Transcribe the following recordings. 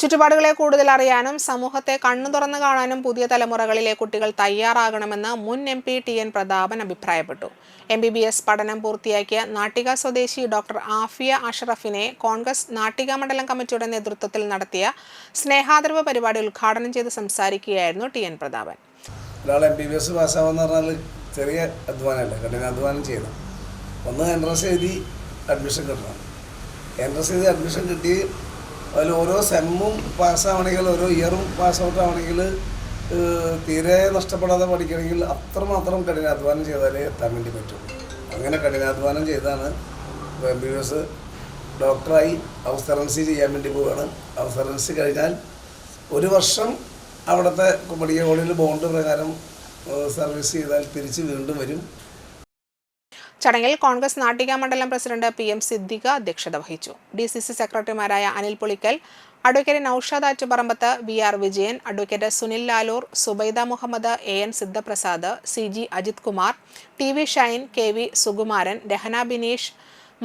ചുറ്റുപാടുകളെ കൂടുതൽ അറിയാനും സമൂഹത്തെ കണ്ണു തുറന്നു കാണാനും പുതിയ തലമുറകളിലെ കുട്ടികൾ തയ്യാറാകണമെന്ന് മുൻ M P T N Prathapan അഭിപ്രായപ്പെട്ടു. എം ബി ബി എസ് പഠനം പൂർത്തിയാക്കിയ നാട്ടിക സ്വദേശി ഡോക്ടർ ആഫിയ അഷറഫിനെ കോൺഗ്രസ് നാട്ടിക മണ്ഡലം കമ്മിറ്റിയുടെ നേതൃത്വത്തിൽ നടത്തിയ സ്നേഹാദരവ് പരിപാടി ഉദ്ഘാടനം ചെയ്ത് സംസാരിക്കുകയായിരുന്നു ടി എൻ പ്രതാപൻ. ഒരാൾ പറഞ്ഞാൽ ചെറിയ അധ്വാനമല്ല? കഠിനാധ്വാനം ചെയ്യണം. ഒന്ന് എൻട്രൻസ് എഴുതി അഡ്മിഷൻ കിട്ടണം. എൻട്രൻസ് എഴുതി അഡ്മിഷൻ കിട്ടി അതിൽ ഓരോ സെമ്മും പാസ്സാവണമെങ്കിൽ ഓരോ ഇയറും പാസ് ഔട്ട് ആവണമെങ്കിൽ തീരെ നഷ്ടപ്പെടാതെ പഠിക്കണമെങ്കിൽ അത്രമാത്രം കഠിനാധ്വാനം ചെയ്താലേ എത്താൻ വേണ്ടി പറ്റും. അങ്ങനെ കഠിനാധ്വാനം ചെയ്താണ്. എം ബി ബി എസ് ഡോക്ടറായി ഹൗസ് ചെയ്യാൻ വേണ്ടി പോവുകയാണ് ഹൗസ് കഴിഞ്ഞാൽ ഒരു വർഷം അവിടുത്തെ മെഡിക്കൽ കോളേജിൽ ബോണ്ട് പ്രകാരം സർവീസ് ചെയ്താൽ തിരിച്ച് വീണ്ടും വരും. ചടങ്ങിൽ കോൺഗ്രസ് നാട്ടിക മണ്ഡലം പ്രസിഡന്റ് പി എം സിദ്ദിഖ അധ്യക്ഷത വഹിച്ചു. ഡി സി സി സെക്രട്ടറിമാരായ Anil Pulikkal advocate Noushad Attuparambath V R Vijayan advocate Sunil Lalur Zubaida Muhammad A N Sidhaprasad C G Ajith Kumar T V Shine K V Sukumaran Rahana Bineesh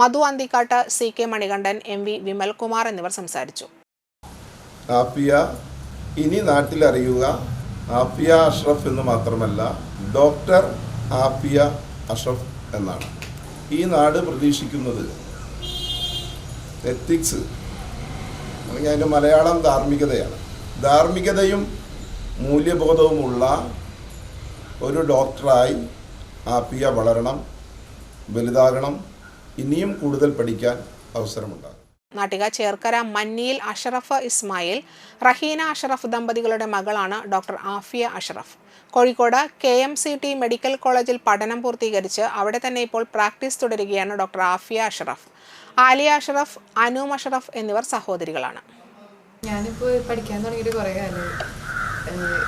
Madhu Anthikkad C K Manikandan M V Vimalkumar എന്നിവർ സംസാരിച്ചു. ആഫിയ ഇനി നാട്ടിലറിയുക. ആഫിയ അഷ്റഫ് എന്ന് മാത്രമല്ല doctor Afiya Ashraf എന്നാണ്. ഈ നാട് പ്രതീക്ഷിക്കുന്നത് ethics അല്ലെങ്കിൽ അതിന്റെ മലയാളം ധാർമ്മികതയാണ്. ധാർമ്മികതയും മൂല്യബോധവുമുള്ള ഒരു ഡോക്ടറായി ആപ്പിയ വളരണം വലുതാകണം ഇനിയും കൂടുതൽ പഠിക്കാൻ അവസരമുണ്ടാകും. നാട്ടിക ചേർക്കര മന്നിയിൽ അഷറഫ് ഇസ്മായിൽ റഹീന അഷറഫ് ദമ്പതികളുടെ മകളാണ് doctor Afiya Ashraf. Kozhikode K M C T medical കോളേജിൽ പഠനം പൂർത്തീകരിച്ച് അവിടെ തന്നെ ഇപ്പോൾ പ്രാക്ടീസ് തുടരുകയാണ് ഡോക്ടർ ആഫിയ അഷറഫ്. ആലിയ അഷറഫ് അനു അഷറഫ് എന്നിവർ സഹോദരികളാണ്. ഞാനിപ്പോൾ പഠിക്കാൻ തുടങ്ങിയിട്ട് കുറേ കാലമായി.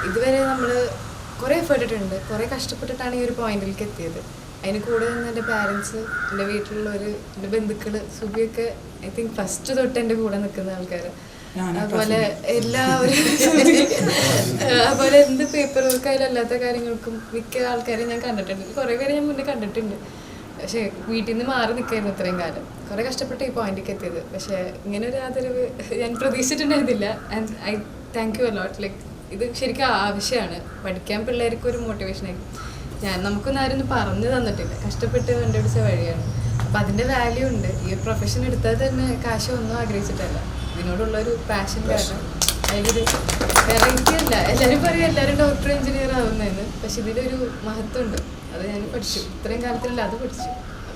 ഇതുവരെ നമ്മൾ കുറേ എഫേർട്ടിട്ടുണ്ട് കുറേ കഷ്ടപ്പെട്ടിട്ടാണ് ഈ ഒരു പോയിന്റിലേക്ക് എത്തിയത്. അതിന് കൂടെ നിന്ന് എന്റെ പാരൻസ് എന്റെ വീട്ടിലുള്ളവർ എന്റെ ബന്ധുക്കൾ സുബിയൊക്കെ ഐ തിങ്ക് ഫസ്റ്റ് തൊട്ട് എന്റെ കൂടെ നിൽക്കുന്ന ആൾക്കാർ അതുപോലെ എല്ലാവരും അതുപോലെ എന്ത് പേപ്പർ വർക്ക് ആയാലും അല്ലാത്ത കാര്യങ്ങൾക്കും മിക്ക ആൾക്കാരെയും ഞാൻ കണ്ടിട്ടുണ്ട്. കുറേ പേരെ ഞാൻ മുന്നേ കണ്ടിട്ടുണ്ട്. പക്ഷേ വീട്ടിൽ നിന്ന് മാറി നിൽക്കായിരുന്നു ഇത്രയും കാലം. കുറേ കഷ്ടപ്പെട്ട് ഈ പോയിന്റിലേക്ക് എത്തിയത്. പക്ഷേ ഇങ്ങനെ ഒരു ആദരവ് ഞാൻ പ്രതീക്ഷിച്ചിട്ടുണ്ടായിരുന്നില്ല. And I thank you a lot like ഇത് ശരിക്കും ആവശ്യമാണ്. പഠിക്കാൻ പിള്ളേർക്ക് ഒരു മോട്ടിവേഷൻ ആയിരിക്കും. ഞാൻ നമുക്കൊന്നും ആരും പറഞ്ഞു തന്നിട്ടില്ല. കഷ്ടപ്പെട്ട് കണ്ടുപിടിച്ച വഴിയാണ്. അപ്പം അതിന്റെ വാല്യൂ ഉണ്ട്. ഈ ഒരു പ്രൊഫഷൻ എടുത്താൽ തന്നെ കാശ് ഒന്നും ആഗ്രഹിച്ചിട്ടല്ല. ഇതിനോടുള്ള ഒരു പാഷൻ കാരണം. അതിലൊരു വെറൈറ്റി അല്ല. എല്ലാവരും പറയും എല്ലാവരും ഡോക്ടർ എഞ്ചിനീയർ ആവുന്നതെന്ന് പക്ഷെ ഇതിലൊരു മഹത്വമുണ്ട്. അത് ഞാൻ പഠിച്ചു. ഇത്രയും കാലത്തിലല്ല അത് പഠിച്ചു.